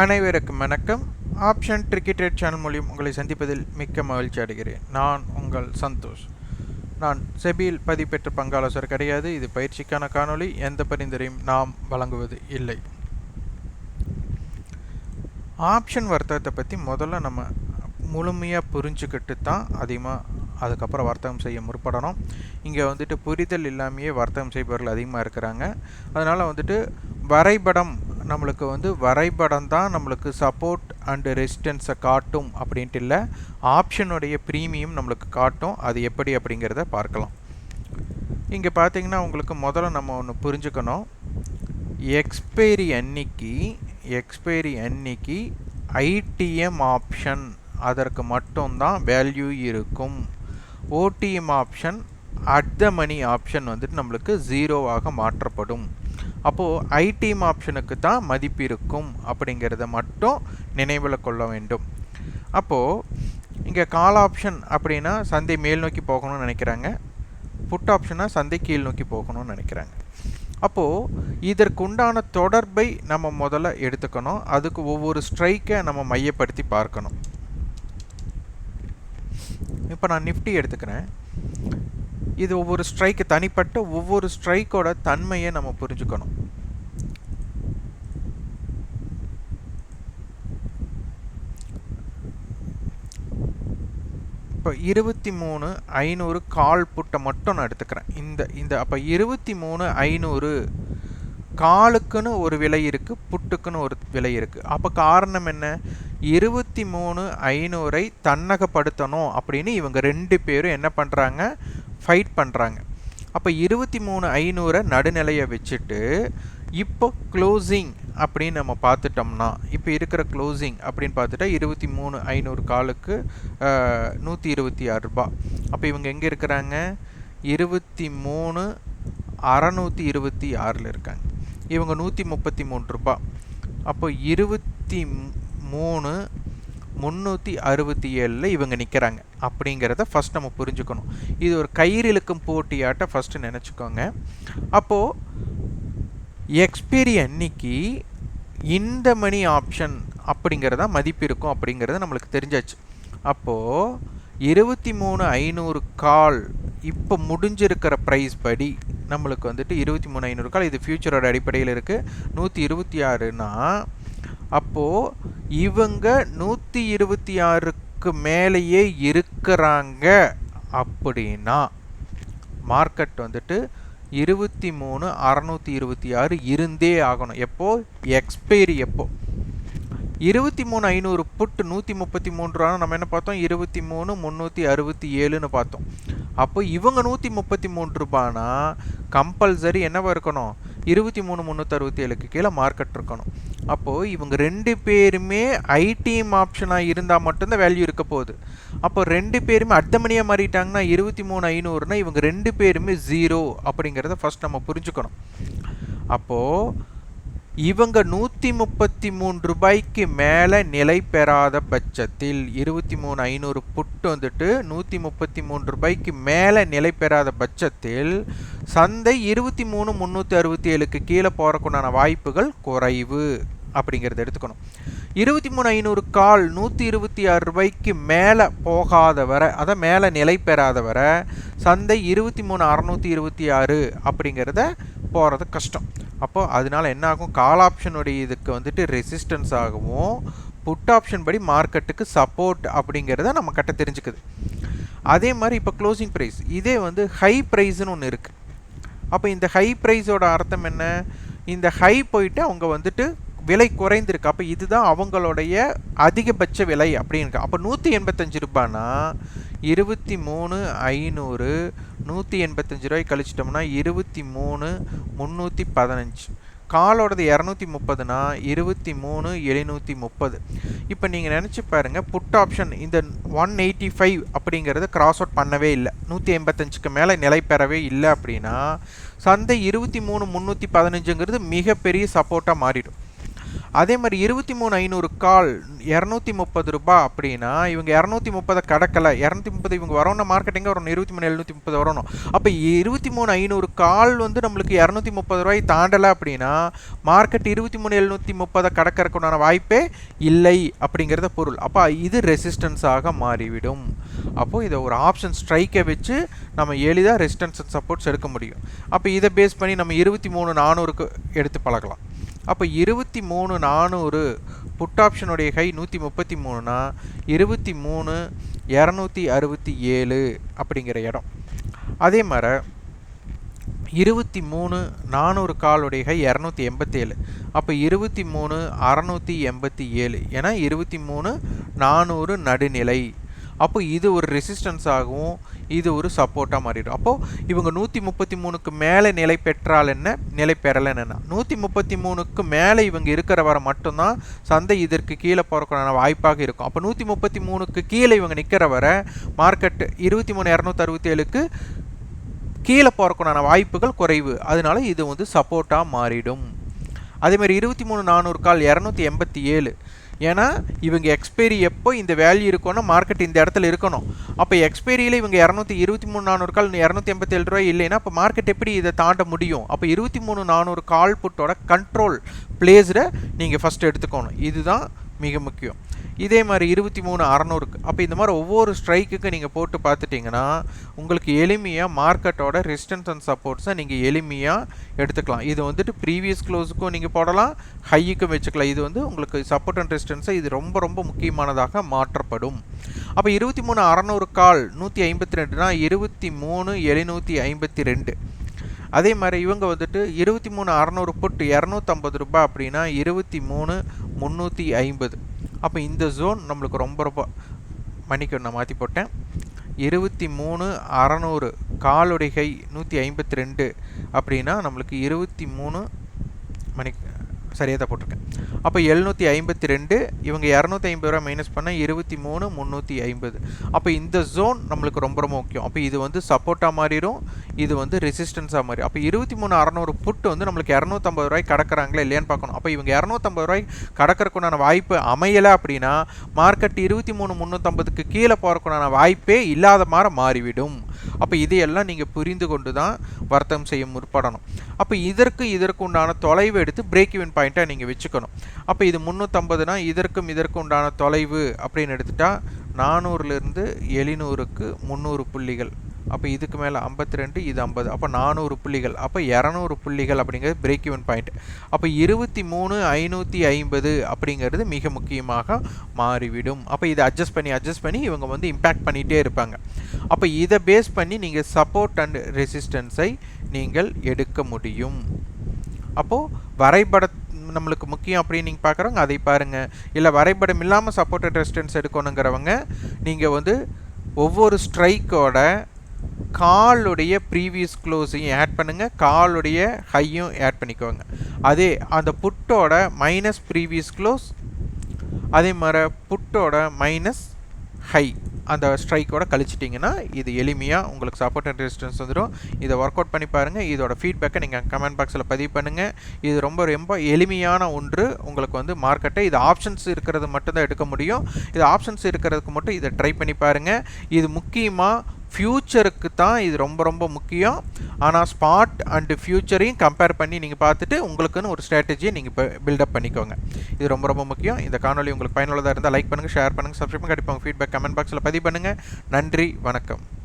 அனைவருக்கும் வணக்கம். Option cricket channel மூலியம் உங்களை சந்திப்பதில் மிக்க மகிழ்ச்சி அடைகிறேன். நான் உங்கள் சந்தோஷ். நான் செபியில் பதிப்பெற்ற பங்காலோசர் கிடையாது. இது பயிற்சிக்கான காணொளி. எந்த பரிந்துரையும் நாம் வழங்குவது இல்லை. ஆப்ஷன் வர்த்தகத்தை பற்றி முதல்ல நம்ம முழுமையாக புரிஞ்சுக்கிட்டு தான் அதிகமாக அதுக்கப்புறம் வர்த்தகம் செய்ய முற்படணும். இங்கே வந்துட்டு புரிதல் இல்லாமையே வர்த்தகம் செய்பவர்கள் அதிகமாக இருக்கிறாங்க. அதனால் வந்துட்டு வரைபடம் நம்மளுக்கு வந்து வரைபடம் தான் நம்மளுக்கு சப்போர்ட் அண்டு ரெசிஸ்டன்ஸை காட்டும் அப்படின்ட்டு இல்லை. ஆப்ஷனுடைய ப்ரீமியம் நம்மளுக்கு காட்டும். அது எப்படி அப்படிங்கிறத பார்க்கலாம். இங்கே பார்த்தீங்கன்னா உங்களுக்கு முதல்ல நம்ம ஒன்று புரிஞ்சுக்கணும். எக்ஸ்பைரி அன்னைக்கு எக்ஸ்பைரி அன்னைக்கு ஐடிஎம் ஆப்ஷன் அதற்கு மட்டும்தான் வேல்யூ இருக்கும். OTM option at the money option வந்துட்டு நம்மளுக்கு ஜீரோவாக மாற்றப்படும். அப்போது ஐடிஎம் ஆப்ஷனுக்கு தான் மதிப்பு இருக்கும் அப்படிங்கிறத மட்டும் நினைவில் கொள்ள வேண்டும். அப்போது இங்கே கால் ஆப்ஷன் அப்படின்னா சந்தை மேல் நோக்கி போகணும்னு நினைக்கிறாங்க. புட் ஆப்ஷனாக சந்தை கீழ் நோக்கி போகணும்னு நினைக்கிறாங்க. அப்போது இதற்குண்டான தொடர்பை நம்ம முதல்ல எடுத்துக்கணும். அதுக்கு ஒவ்வொரு ஸ்ட்ரைக்கை நம்ம மையப்படுத்தி பார்க்கணும். இப்போ நான் நிஃப்டி எடுத்துக்கிறேன். இது ஒவ்வொரு ஸ்ட்ரைக்கு தனிப்பட்ட ஒவ்வொரு ஸ்ட்ரைக்கோட தன்மையை நம்ம புரிஞ்சுக்கணும். இப்போ இருபத்தி மூணு ஐநூறு கால் புட்டை மட்டும் நான் எடுத்துக்கிறேன். இந்த இந்த அப்போ இருபத்தி மூணு ஐநூறு காலுக்குன்னு ஒரு விலை இருக்குது புட்டுக்குன்னு ஒரு விலை இருக்குது அப்போ காரணம் என்ன? இருபத்தி மூணு ஐநூறை தன்னகப்படுத்தணும் அப்படின்னு இவங்க ரெண்டு பேரும் என்ன பண்ணுறாங்க ஃபைட் பண்ணுறாங்க அப்போ இருபத்தி மூணு ஐநூறை நடுநிலையை வச்சுட்டு இப்போ க்ளோசிங் அப்படின்னு நம்ம பார்த்துட்டோம்னா இப்போ இருக்கிற க்ளோசிங் அப்படின்னு பார்த்துட்டா இருபத்தி மூணு ஐநூறு காலுக்கு நூற்றி இருபத்தி ஆறு ரூபா. அப்போ இவங்க எங்கே இருக்கிறாங்க? இருபத்தி மூணு அறநூற்றி இருபத்தி ஆறில் இருக்காங்க. இவங்க நூற்றி முப்பத்தி மூணு ரூபா. அப்போ இருபத்தி மூணு முந்நூற்றி அறுபத்தி ஏழில் இவங்க நிற்கிறாங்க அப்படிங்கிறத ஃபஸ்ட் நம்ம புரிஞ்சுக்கணும். இது ஒரு கயிறு இழுக்கும் போட்டியாட்ட ஃபஸ்ட்டு நினச்சிக்கோங்க. அப்போது எக்ஸ்பீரியன் அன்னைக்கு இந்த மணி ஆப்ஷன் அப்படிங்கிறதா மதிப்பு இருக்கும் அப்படிங்கிறது நம்மளுக்கு தெரிஞ்சாச்சு. அப்போது இருபத்தி மூணு ஐநூறு கால் இப்போ முடிஞ்சிருக்கிற ப்ரைஸ் படி நம்மளுக்கு வந்துட்டு இருபத்தி மூணு ஐநூறு கால் இது ஃப்யூச்சரோட அடிப்படையில் இருக்குது நூற்றி இருபத்தி ஆறுனா அப்போது இவங்க நூற்றி இருபத்தி ஆறுக்கு மேலேயே இருக்கிறாங்க அப்படின்னா மார்க்கெட் வந்துட்டு இருபத்தி மூணு அறநூற்றி இருபத்தி ஆறு இருந்தே ஆகணும். எப்போ? எக்ஸ்பைரி எப்போ? இருபத்தி மூணு ஐநூறு புட்டு நூற்றி முப்பத்தி மூணு ரூபா நம்ம என்ன பார்த்தோம்? இருபத்தி மூணு முந்நூற்றி அறுபத்தி ஏழுன்னு பார்த்தோம். அப்போ இவங்க நூற்றி முப்பத்தி மூணு ரூபானா கம்பல்சரி என்னவா இருக்கணும்? இருபத்தி மூணு முந்நூற்றி அறுபத்தி ஏழுக்கு கீழே மார்க்கெட் இருக்கணும் அப்போது இவங்க ரெண்டு பேருமே ஐடிஎம் ஆப்ஷனாக இருந்தால் மட்டும்தான் வேல்யூ இருக்க போகுது. அப்போ ரெண்டு பேருமே அட்டமணியாக மாறிட்டாங்கன்னா இருபத்தி மூணு ஐநூறுனா இவங்க ரெண்டு பேருமே ஜீரோ அப்படிங்கிறத ஃபஸ்ட் நம்ம புரிஞ்சுக்கணும். அப்போது இவங்க நூற்றி முப்பத்தி மூணு ரூபாய்க்கு மேலே நிலை பெறாத பட்சத்தில் இருபத்தி மூணு ஐநூறு புட்டு வந்துட்டு நூற்றி முப்பத்தி மூணு ரூபாய்க்கு மேலே நிலை பெறாத பட்சத்தில் சந்தை இருபத்தி மூணு முந்நூற்றி அறுபத்தி ஏழுக்கு கீழே போகிறக்குண்டான வாய்ப்புகள் குறைவு அப்படிங்கிறத எடுத்துக்கணும். இருபத்தி மூணு ஐநூறு கால் நூற்றி இருபத்தி ஆறு ரூபாய்க்கு மேலே போகாத வரை அதை மேலே நிலை பெறாத வரை சந்தை இருபத்தி மூணு அறநூற்றி இருபத்தி ஆறு அப்படிங்கிறத போகிறது கஷ்டம். அப்போது அதனால என்ன ஆகும் கால் ஆப்ஷனுடைய இதுக்கு வந்துட்டு ரெசிஸ்டன்ஸ் ஆகவும் புட் ஆப்ஷன் படி மார்க்கெட்டுக்கு சப்போர்ட் அப்படிங்கிறத நம்ம கட்ட தெரிஞ்சுக்குது. அதே மாதிரி இப்போ க்ளோசிங் ப்ரைஸ் இதே வந்து ஹை ப்ரைஸ்னு ஒன்று இருக்குது அப்போ இந்த ஹை ப்ரைஸோட அர்த்தம் என்ன? இந்த ஹை போயிட்டு அவங்க வந்துட்டு விலை குறைந்திருக்கு. அப்போ இதுதான் அவங்களுடைய அதிகபட்ச விலை அப்படின்னு அப்போ நூற்றி எண்பத்தஞ்சு ரூபானா இருபத்தி மூணு ஐநூறு நூற்றி எண்பத்தஞ்சு ரூபாய் கழிச்சிட்டோம்னா இருபத்தி மூணு முந்நூற்றி பதினஞ்சு. காலோடது இரநூத்தி முப்பதுனா இருபத்தி மூணு எழுநூற்றி முப்பது. இப்போ நீங்கள் நினச்சி பாருங்கள் புட் ஆப்ஷன் இந்த ஒன் எயிட்டி ஃபைவ் அப்படிங்கிறது கிராஸ் அவுட் பண்ணவே இல்லை. நூற்றி எண்பத்தஞ்சுக்கு மேலே நிலை பெறவே இல்லை அப்படின்னா சந்தை இருபத்தி மூணு முந்நூற்றி பதினஞ்சுங்கிறது மிகப்பெரிய சப்போர்ட்டாக மாறிடும். அதே மாதிரி இருபத்தி மூணு ஐநூறு கால் இரநூத்தி முப்பது ரூபாய் அப்படின்னா இவங்க இரநூத்தி முப்பதை கடக்கலை. இரநூத்தி முப்பது இவங்க வரணும் மார்க்கெட்டிங்க வரணும். இருபத்தி மூணு எழுநூற்றி முப்பது வரணும். அப்போ இருபத்தி மூணு ஐநூறு கால் வந்து நம்மளுக்கு இரநூத்தி முப்பது ரூபாய் தாண்டலை அப்படின்னா மார்க்கெட் இருபத்தி மூணு எழுநூற்றி முப்பதை கடக்கிறதுக்குண்டான வாய்ப்பே இல்லை அப்படிங்கிறத பொருள். அப்போ இது ரெசிஸ்டன்ஸாக மாறிவிடும். அப்போது இதை ஒரு ஆப்ஷன் ஸ்ட்ரைக்கை வச்சு நம்ம எளிதாக ரெசிஸ்டன்ஸ் அண்ட் சப்போர்ட்ஸ் எடுக்க முடியும். அப்போ இதை பேஸ் பண்ணி நம்ம இருபத்தி மூணு நானூறுக்கு எடுத்து பழகலாம். அப்போ இருபத்தி மூணு நானூறு புட் ஆப்ஷனுடைய ஹை நூற்றி முப்பத்தி மூணுனா இருபத்தி மூணு இரநூத்தி அறுபத்தி ஏழு அப்படிங்கிற இடம். அதே மாதிரி இருபத்தி மூணு நானூறு காலுடைய ஹை இரநூத்தி எண்பத்தேழு அப்போ இருபத்தி மூணு அறநூற்றி எண்பத்தி ஏழு. ஏன்னா இருபத்தி மூணு நானூறு நடுநிலை. அப்போ இது ஒரு ரெசிஸ்டன்ஸாகவும் இது ஒரு சப்போர்ட்டாக மாறிடும். அப்போது இவங்க நூற்றி முப்பத்தி மூணுக்கு மேலே நிலை பெற்றால் என்ன? நிலை பெறலைன்னு என்ன நூற்றி முப்பத்தி மூணுக்கு மேலே இவங்க இருக்கிற வர மட்டும்தான் சந்தை இதற்கு கீழே போகிறக்கான வாய்ப்பாக இருக்கும். அப்போ நூற்றி முப்பத்தி மூணுக்கு கீழே இவங்க நிற்கிற வர மார்க்கெட் இருபத்தி மூணு இரநூத்தி அறுபத்தி ஏழுக்கு கீழே போகிறக்கான வாய்ப்புகள் குறைவு. அதனால இது வந்து சப்போர்ட்டாக மாறிடும். அதேமாதிரி இருபத்தி மூணு நானூறு கால் இரநூத்தி எண்பத்தி ஏழு. ஏன்னா இவங்க எக்ஸ்பைரி எப்போ இந்த வேல்யூ இருக்கணும் மார்க்கெட் இந்த இடத்துல இருக்கணும். அப்போ எக்ஸ்பைரியில் இவங்க இரநூத்தி இருபத்தி மூணு நானூறு கால் இரநூத்தி எண்பத்தி ஏழு ரூபாய் இல்லைன்னா அப்போ மார்க்கெட் எப்படி இதை தாண்ட முடியும்? அப்போ இருபத்தி மூணு நானூறு கால் புட்டோட கண்ட்ரோல் பிளேஸில் நீங்கள் ஃபஸ்ட்டு எடுத்துக்கணும். இதுதான் மிக முக்கியம். இதே மாதிரி இருபத்தி மூணு அறநூறுக்கு. அப்போ இந்த மாதிரி ஒவ்வொரு ஸ்ட்ரைக்குக்கு நீங்கள் போட்டு பார்த்துட்டிங்கன்னா உங்களுக்கு எளிமையாக மார்க்கெட்டோட ரெசிஸ்டன்ஸ் அண்ட் சப்போர்ட்ஸை நீங்கள் எளிமையாக எடுத்துக்கலாம். இது வந்துட்டு ப்ரீவியஸ் க்ளோஸுக்கும் நீங்கள் போடலாம் ஹையுக்கும் வச்சுக்கலாம். இது வந்து உங்களுக்கு சப்போர்ட் அண்ட் ரெசிஸ்டன்ஸை இது ரொம்ப ரொம்ப முக்கியமானதாக மாற்றப்படும். அப்போ இருபத்தி மூணு அறநூறு கால் நூற்றி ஐம்பத்தி ரெண்டுனா இருபத்தி மூணு எழுநூற்றி ஐம்பத்தி ரெண்டு. அதே மாதிரி இவங்க வந்துட்டு இருபத்தி மூணு அறநூறு புட்டு இரநூத்தம்பது ரூபாய் அப்படின்னா இருபத்தி மூணு முந்நூற்றி ஐம்பது. அப்போ இந்த ஜோன் நம்மளுக்கு ரொம்ப ரொம்ப மணிக்கு நான் மாற்றி போட்டேன். இருபத்தி மூணு அறநூறு காலுடைகை நூற்றி ஐம்பத்தி ரெண்டு அப்படின்னா நம்மளுக்கு இருபத்தி மூணு மணி சரியாக தான் போட்டிருக்கேன். அப்போ எழுநூற்றி ஐம்பத்தி ரெண்டு இவங்க இரநூத்தி ஐம்பது ரூபா மைனஸ் பண்ணால் இருபத்தி மூணு முந்நூற்றி ஐம்பது. அப்போ இந்த ஜோன் நம்மளுக்கு ரொம்ப ரொம்ப முக்கியம். அப்போ இது வந்து சப்போர்ட்டாக மாறிடும் இது வந்து ரெசிஸ்டன்ஸாக மாறி அப்போ இருபத்தி மூணு அறநூறு புட்டு வந்து நம்மளுக்கு இரநூத்தம்பது ரூபாய் கடக்கிறாங்களா இல்லையான்னு பார்க்கணும். அப்போ இவங்க இரநூத்தம்பது ரூபாய் கடக்கிறக்குண்டான வாய்ப்பு அமையலை அப்படின்னா மார்க்கெட் இருபத்தி மூணு முந்நூற்றம்பதுக்கு கீழே போகிறக்குண்டான வாய்ப்பே இல்லாத மாதிரி மாறிவிடும். அப்போ இதையெல்லாம் நீங்கள் புரிந்து கொண்டு தான் வர்த்தகம் செய்ய முற்படணும். அப்போ இதற்கு இதற்கு உண்டான தொலைவு எடுத்து பிரேக் இவன் பாயிண்ட்டாக நீங்கள் வச்சுக்கணும். அப்போ இது முந்நூற்றம்பதுனா இதற்கும் இதற்கு உண்டான தொலைவு அப்படின்னு எடுத்துட்டா நானூறுலேருந்து எழுநூறுக்கு முந்நூறு புள்ளிகள். அப்போ இதுக்கு மேலே ஐம்பத்தி ரெண்டு இது ஐம்பது. அப்போ நானூறு புள்ளிகள். அப்போ இரநூறு புள்ளிகள் அப்படிங்கிறது பிரேக் ஈவன் பாயிண்ட் அப்போ இருபத்தி மூணு ஐநூற்றி ஐம்பது அப்படிங்கிறது மிக முக்கியமாக மாறிவிடும். அப்போ இதை அட்ஜஸ்ட் பண்ணி அட்ஜஸ்ட் பண்ணி இவங்க வந்து இம்பேக்ட் பண்ணிகிட்டே இருப்பாங்க. அப்போ இதை பேஸ் பண்ணி நீங்கள் சப்போர்ட் அண்ட் ரெசிஸ்டன்ஸை நீங்கள் எடுக்க முடியும். அப்போது வரைபட நம்மளுக்கு முக்கியம் அப்படின்னு நீங்கள் பார்க்குறவங்க அதை பாருங்கள் இல்லை வரைபடம் இல்லாமல் சப்போர்ட் ரெசிஸ்டன்ஸ் எடுக்கணுங்கிறவங்க நீங்கள் வந்து ஒவ்வொரு ஸ்ட்ரைக்கோட காலுடைய ப்ரீவியஸ் க்ளோஸையும் ஆட் பண்ணுங்கள் காலுடைய ஹையும் ஆட் பண்ணிக்கோங்க. அதே அந்த புட்டோட மைனஸ் ப்ரீவியஸ் க்ளோஸ் அதே மாதிரி புட்டோட மைனஸ் ஹை அந்த ஸ்ட்ரைக்கோட கழிச்சிட்டிங்கன்னா இது எளிமையாக உங்களுக்கு சப்போர்ட் அண்ட் ரெசிஸ்டன்ஸ் வந்துடும் இதை ஒர்க் அவுட் பண்ணி பாருங்கள் இதோட ஃபீட்பேக்கை நீங்கள் கமெண்ட் பாக்ஸில் பதிவு பண்ணுங்கள் இது ரொம்ப ரொம்ப எளிமையான ஒன்று. உங்களுக்கு வந்து மார்க்கெட்டை இது ஆப்ஷன்ஸ் இருக்கிறது மட்டும்தான் எடுக்க முடியும். இது ஆப்ஷன்ஸ் இருக்கிறதுக்கு மட்டும் இதை ட்ரை பண்ணி பாருங்கள் இது முக்கியமாக ஃப்யூச்சருக்கு தான் இது ரொம்ப ரொம்ப முக்கியம். ஆனால் ஸ்பாட் அண்டு ஃப்யூச்சரையும் கம்பேர் பண்ணி நீங்கள் பார்த்துட்டு உங்களுக்குன்னு ஒரு ஸ்ட்ராட்டஜியை நீங்கள் இப்போ பில்டப் பண்ணிக்கோங்க. இது ரொம்ப ரொம்ப முக்கியம். இந்த காணொலி உங்களுக்கு பயனுள்ளதாக இருந்தால் லைக் பண்ணுங்கள் ஷேர் பண்ணுங்கள் சப்ஸ்கிரைப் கண்டிப்பாக ஃபீட்பேக் கமெண்ட் பாக்ஸில் பதிவு பண்ணுங்கள் நன்றி வணக்கம்.